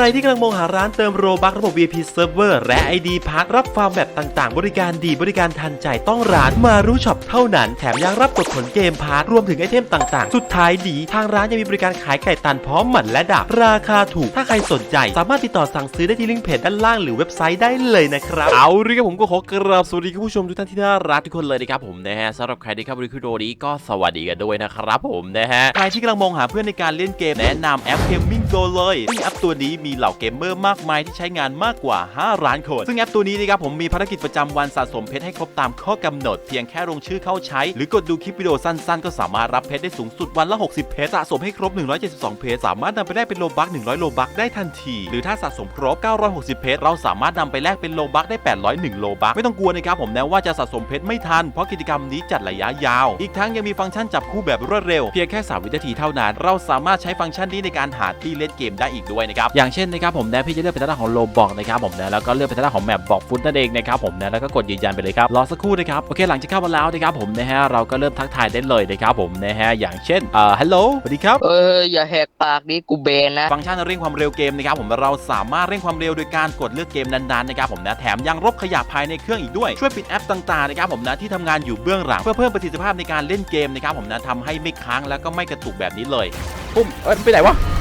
รที่กำลังมองหาร้านเติมโรบักระบบ VIP Server และ ID พักรับฟาร์มแบบต่างๆ บริการดีบริการทันใจต้องร้านมารู้ช็อปเท่านั้น แถมยังรับกดผลเกมพาร์ทรวมถึงไอเทมต่างๆ สุดท้ายดี ทางร้านยังมีบริการขายไก่ตันพร้อมหมันและดักราคาถูก ถ้าใครสนใจ สามารถติดต่อสั่งซื้อได้ที่ลิงก์เพจด้านล่างหรือเว็บไซต์ได้เลยนะครับ เอาละครับผมก็ขอกราบสวัสดีคุณผู้ชมทุกท่านที่น่ารักทุกคนเลยนะครับผมนะฮะสำหรับใครที่เข้ามาดูคลิปวิดีโอนี้ก็สวัสดีกันด้วยนะครับผมนะฮะใครที่กำลังมองหาเพื่อนในการเล่นเกมแนะนำแอป Gaming Go เลยซึ่งแอปตัวนี้มีีเหล่าเกมเมอร์มากมายที่ใช้งานมากกว่า 5 ล้านคน ซึ่งแอปตัวนี้นะครับผมมีภารกิจประจำวันสะสมเพชรให้ครบตามข้อกำหนด เพียงแค่ลงชื่อเข้าใช้ หรือกดดูคลิปวิดีโอสั้นๆ ก็สามารถรับเพชรได้สูงสุดวันละ 60 เพชรสะสมให้ครบ 172 เพชรสามารถนำไปแลกเป็นโลบัก 100 โลบักได้ทันที หรือถ้าสะสมครบ 960 เพชรเราสามารถนำไปแลกเป็นโลบักได้ 801 โลบักไม่ต้องกลัวนะครับผมนะว่าจะสะสมเพชรไม่ทันเพราะกิจกรรมนี้จัดระยะยาว อีกทั้งยังมีฟังก์ชันจับคู่แบบรวดเร็วเพียงแค่3วินาทีเท่านั้น เราสามารถใช้ฟังก์ชันนี้ในการหาที่เล่นเกมได้อีกด้วยนะครับอย่างเช่นนะครับผมนะพี่จะเลือกเป็นด้านของโลบอกนะครับผมนะแล้วก็เลือกเป็นด้านของแมปบอกฟุตนั่นเองนะครับผมนะแล้วก็กดยืนยันไปเลยครับรอสักครู่นะครับโอเคหลังจากเข้ามาแล้วนะครับผมนะฮะเราก็เริ่มทักทายได้เลยนะครับผมนะฮะอย่างเช่นเอ่อฮัลโหลสวัสดีครับ เอออย่าแหกปากดิกูเบนนะฟังก์ชันเร่งความเร็วเกมนะครับผมเราสามารถเร่งความเร็วโดยการกดเลือกเกมนั้นๆนะครับผมนะแถมยังลบขยะภายในเครื่องอีกด้วยช่วยปิดแอปต่างๆนะครับผมนะที่ทำงานอยู่เบื้องหลังเพื่อเพิ่มประสิทธิภาพในการเล่นเกมนะครับผมนะทำให้ไม่ค้างแล้วก็ไม่กระตุกแบบนี้เลยปุ้มเอ้ยไปไหนวะอ้าว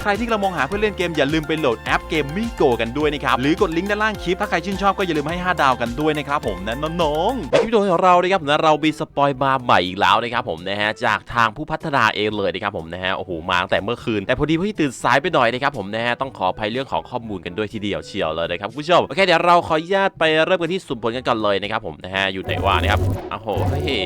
ใครที่กำลังมองหาเพื่อนเล่นเกมอย่าลืมไปโหลดแอปเกมมิ่โกกันด้วยนะครับ หรือกดลิงก์ด้านล่างคลิป ถ้าใครชื่นชอบก็อย่าลืมให้ 5 ดาวกันด้วยนะครับผมนะน้องๆในคลิปวิดีโอของเรานะครับนะเรามีสปอยมาใหม่อีกแล้วนะครับผมนะฮะจากทางผู้พัฒนาเองเลยนะครับผมนะฮะโอ้โหมาตั้งแต่เมื่อคืน แต่พอดีพี่ตื่นสายไปหน่อยนะครับผมนะฮะต้องขออภัยเรื่องของข้อมูลกันด้วยทีเดียวเชียวเลยนะครับคุณผู้ชมโอเคเดี๋ยวเราขออนุญาตไปเริ่มกันที่สุ่มผลกันก่อนเลยนะครับผมนะฮะอยู่ไหนวะนะครับโอ้โหเฮ้ย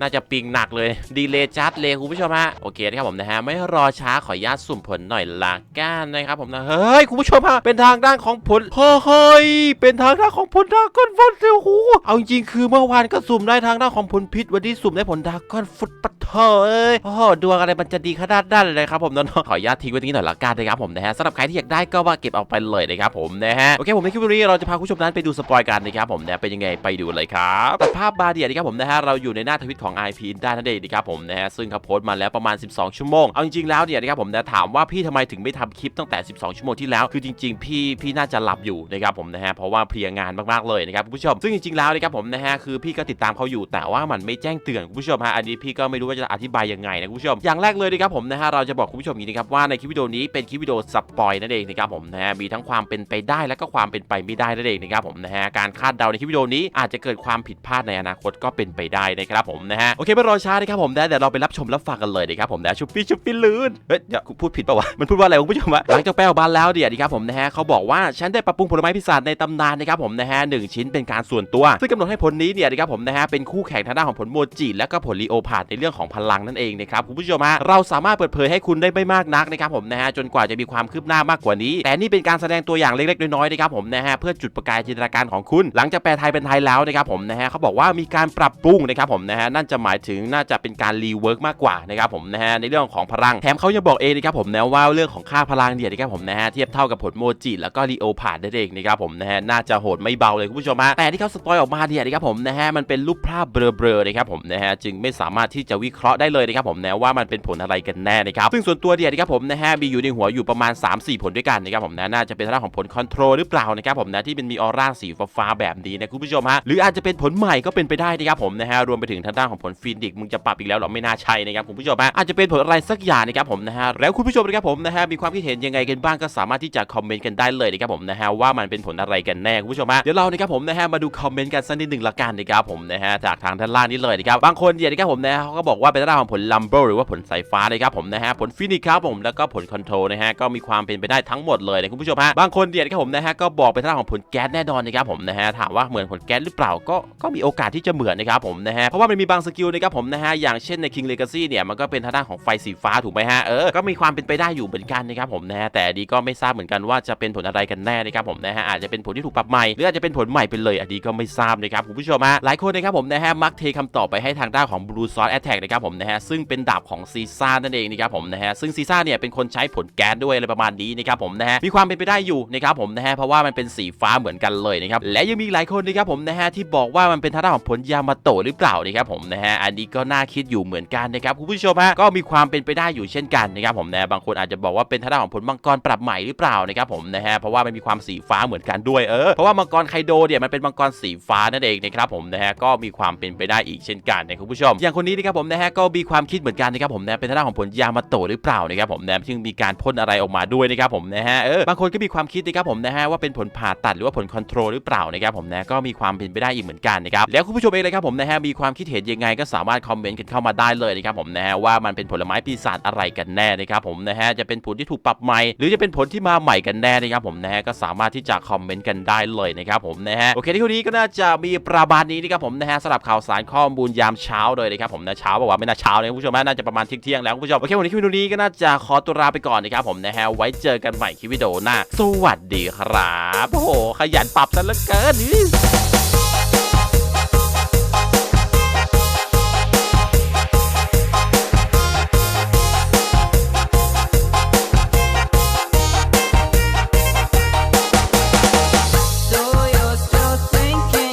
น่าจะปิงหนักเลยดีเลยจัดเลยคุณผู้ชมฮะโอเคนะครับผมนะฮะไม่รอช้าขออนุญาตสุ่มผลหน่อยลากันนะครับผมนะเฮ้ยคุณผู้ชมฮะเป็นทางด้านของผลเฮ้ยเป็นทางด้านของผลดากอนฟุตโอ้โหเอาจริงคือเมื่อวานก็สุ่มได้ทางด้านของผลพิษวันนี้สุ่มได้ผลดากอนฟุตปะ เถอเอ้ยโอ้โหดวงอะไรมันจะดีขนาดนั้นเลยครับผมน้องๆขออนุญาตทิ้งไว้ตรงนี้หน่อยละกันนะครับผมนะฮะสำหรับใครที่อยากได้ก็ว่าเก็บเอาไปเลยนะครับผมนะฮะโอเคผมในคลิปนี้เราจะพาคุณผู้ชมนั้นไปดูสปอยกันนะครับผมนะเป็นยังไงไปดูเลยครับตัดภาพบาเดียนะครับผมนะฮะเราอยู่ในหน้าทวิตของ IP ได้นั่นเองนะครับผมนะฮะซึ่งเขาโพสต์มาแล้วประมาณ 12 ชั่วโมงเอาจริงๆแล้วเนี่ยนะครับผมนะถามว่าพี่ทำไมถึงไม่ทำคลิปตั้งแต่ 12 ชั่วโมงที่แล้วคือจริง ๆ พี่พี่น่าจะหลับอยู่นะครับผมนะฮะเพราะว่าเพลียงานมากๆเลยนะครับคุณผู้ชมซึ่งจริงๆแล้วนะครับผมนะฮะคือพี่ก็ติดตามเขาอยู่แต่ว่ามันไม่แจ้งเตือนคุณผู้ชมฮะอันนี้พี่ก็ไม่รู้ว่าจะอธิบายยังไงนะคุณผู้ชม อย่างแรกเลยนะครับผมนะฮะเราจะบอกคุณผู้ชมอย่างนี้นะครับว่าในคลิปวิดีโอนี้เป็นคลิปวิดีโอสปอยนั่นเองนะครับผมนะฮะมีทั้งความเป็นไปได้และก็ความเป็นไปไม่ได้นั่นเองนะครับผมนะฮะการคาดเดาในคลิปวิดีโอนี้อาจจะเกิดความผิดพลาดในอนาคตก็เป็นไปได้นะครับผมนะฮะโอเคไม่รอช้านะครับผมนะเดี๋ยวเราไปรับชมรับฟังกันเลยนะครับผมนะชุบปี้ชุบปี้ลื่นเฮ้ยเดี๋ยวพูดผิดปะวะมันพูดว่าอะไรคุณผู้ชมวะหลังจากแปลออกมาแล้วเดี๋ยวดีครับผมนะฮะเขาบอกว่าฉันได้ปรับปรุงผลไม้พิศาจในตำนานนะครับผมนะฮะหนึ่งชิ้นเป็นการส่วนตัว ซึ่งกำหนดให้ผลนี้เนี่ยนะครับผมนะฮะเป็นคู่แข่งทางด้านของผลโมจิและก็ผลลีโอพาดในเรื่องของพลังนั่นเองนะครับคุณผู้ชมฮะเราสามารถเปิดเผยให้คุณได้ไม่มากนักนะครับผมนะฮะจนกว่าจะมีความคืบหน้ามากกว่านี้ แต่นี่เป็นการแสดงตัวอย่างเล็กๆน้อยๆนะครับผมนะฮะเพื่อจุดประกายจินตนาการของคุณ หลังจากแปลไทยเป็นไทยแล้วนะครับผมนะฮะเขาบอกว่ามีการปรับปรุงนะครับผมนะฮะนั่นจะหมายถึงน่าจะเป็นการรีเวิร์กมากกว่านะครับผมนะฮะในเรื่องของพลังแถมเขายังบอกเองนะครับผมนะว่าเรื่องของค่าพลังเนี่ยนะครับผมนะฮะเทียบเท่ากับผลโมจิแล้วก็ลีโอพาดนั่นเองนะครับผมนะฮะน่าจะโหดไม่เบาเลยคุณผู้ชมฮะแต่ที่เขาสปอยออกมาเนี่ยนะครับผมนะฮะมันเป็นรูปภาพเบลอๆนะครับผมนะฮะจึงไม่สามารถที่จะวิเคราะห์ได้เลยนะครับผมนะว่ามันเป็นผลอะไรกันแน่นะครับซึ่งส่วนตัวเนี่ยนะครับผมนะฮะมีอยู่ในหัวอยู่ประมาณ 3-4 ผลด้วยกันนะครับผมนะน่าจะเป็นทางด้านของผลคอนโทรลหรือเปล่านะครับผมนะที่เป็นมีออร่าสีฟ้าแบบนี้นะคุณผู้ชมฮะหรืออาจจะเป็นผลใหม่ก็เป็นไปได้นะครับผมนะฮะรวมไปถึงทางด้านของผลฟินดิกมึงจะปรับอีกแล้วหรอไม่น่าใช่นะครับคุณผู้ชมฮะอาจจะเป็นผลอะไรสักอย่างนะครับผมนะฮะแล้วคุณผู้ชมนะครับผมนะฮะมีความคิดเห็นยังไงกันบ้างก็สามารถที่จะคอมเมนต์กันได้เลยนะครับผมนะฮะว่ามันเป็นผลอะไรกันแน่คุณผู้ชมฮะเดี๋ยวเรานะครับผมนะฮะมาดูคอมเมนต์กันสักนิดหนึ่งละกันนะครับผมนะฮะจากทางด้านล่างนี้เลยนะครับบางคนเนี่ยนะครับผมนะฮะเขาก็บอกว่าเป็นทางด้านของผลลัมเบหรือว่าผลสายฟ้านะครับผมนะฮะผลฟินิกครับผมแล้วก็ผลคอนโทรลนะฮะก็มีความเป็นไปได้ทั้งหมดเลยนะคุณผู้ชมฮะบางคนเนี่ยนะครับผมนะฮะก็บอกเป็นทางด้านของผลแก๊สแน่นอนนะครับผมนะฮะถามว่าเหมือนผลแก๊สหรือเปล่าก็ก็มีโอกาสที่จะเหมือนนะครับผมนะฮะเพราะว่ามันมีบางสกิลนะครับผมนะฮะอย่างเช่นใน King Legacy เนี่ยมันก็เป็นทางด้านของไฟสีฟ้าถูกไหมฮะเออก็มีความเป็นไปได้อยู่เหมือนกันนะครับผมนะฮะแต่ดีก็ไม่ทราบเหมือนกันว่าจะเป็นผลอะไรกันแน่นะครับผมนะฮะอาจจะเป็นผลที่ถูกปรับใหม่หรืออาจจะเป็นผลใหม่ไปเลยอันนี้ก็ไม่ทราบนะครับคุณผู้ชมฮะหลายคนนะครับผมนะฮะมักเทคำตอบไปให้ทางด้านของ Blue Sword Attack นะครับผมนะฮะซึ่งเป็นดาบของซีซ่านั่นเองนะครับผมนะฮะซึ่งซีซ่าเนี่ยเป็นคนใช้ผลแก๊สด้วยอะไรประมาณนี้นะครับผมนะฮะมีความเป็นไปได้อยู่นะครับผมนะฮะเพราะว่ามันเป็นสีฟ้าเหมือนกันเลยนะครับและยังมีหลายคนนะครับผมนะฮะที่บอกว่ามันเป็นทางด้าของผลยามาโตะหรือเปล่านะครับผมนะฮะอันนี้ก็น่าคิดอยู่เหมือนกันนะครับคุณผู้ชมฮะก็มีความเป็นไปได้อยู่เช่นกันนะครับผมนะบางคนอาจจะบอกว่าเป็นทางด้าของผลมังกรปรับใหม่หรือเปล่านะครับผมนะฮะเพราะว่ามันมีความสีฟ้าเหมือนกันด้วยเออเพราะว่ามังกรไคโดเนี่ยมันเป็นมังกรสีฟ้านั่นเองนะครับผมนะฮะก็มีความเป็นไปได้อีกเช่นกันนะคุณผู้ชมอย่างคนนี้นะครับผมนะฮะก็มีความคิดเหมือนกันนะครับผมนะเป็นทางด้านของผลยามาโตหรือเปล่านะครับผมนะซึ่งมีการพ่นอะไรออกมาด้วยนะครับผมนะฮะเออบางคนก็มีความคิดนะครับผมนะฮะว่าเป็นผลผ่าตัดหรือว่าผลคอนโทรลหรือเปล่านะครับผมนะก็มีความเป็นไปได้อีกเหมือนกันนะครับแล้วคุณผู้ชมเองเลยครับผมนะฮะมีความคิดเห็นยังไงก็สามารถคอมเมนต์กันเข้ามาได้เลยนะครับผมนะฮะว่ามันเป็นผลไม้ปีศาจอะไรกันแน่นะครับผมนะฮะจะเป็นผลที่ถูกปรับใหม่ หรือจะเป็นผลที่มาใหม่กันแน่นะครับผมนะฮะก็สามารถที่จะคอมเมนต์กันได้เลยนะครับผมนะฮะโอเคที่คนนี้ก็น่าจะมีประมาณนี้นะครับผมนะฮะสำหรับข่าวสารข้อมูลยามเช้าเลยนะครับผมนะเช้าบอกว่าไม่น่าเช้าเลยคุณผู้ชมนะน่าจะประมาณเที่ยงแล้วคุณผู้ชมโอเควันนี้คลิปวิดีโอนี้ก็น่าจะขอตัวลาไปก่อนนะครับผมนะฮะไว้เจอกันใหม่คลิปวิดีโอหน้า สวัสดีครับ โอ้โหขยันปรับซะเหลือเกิน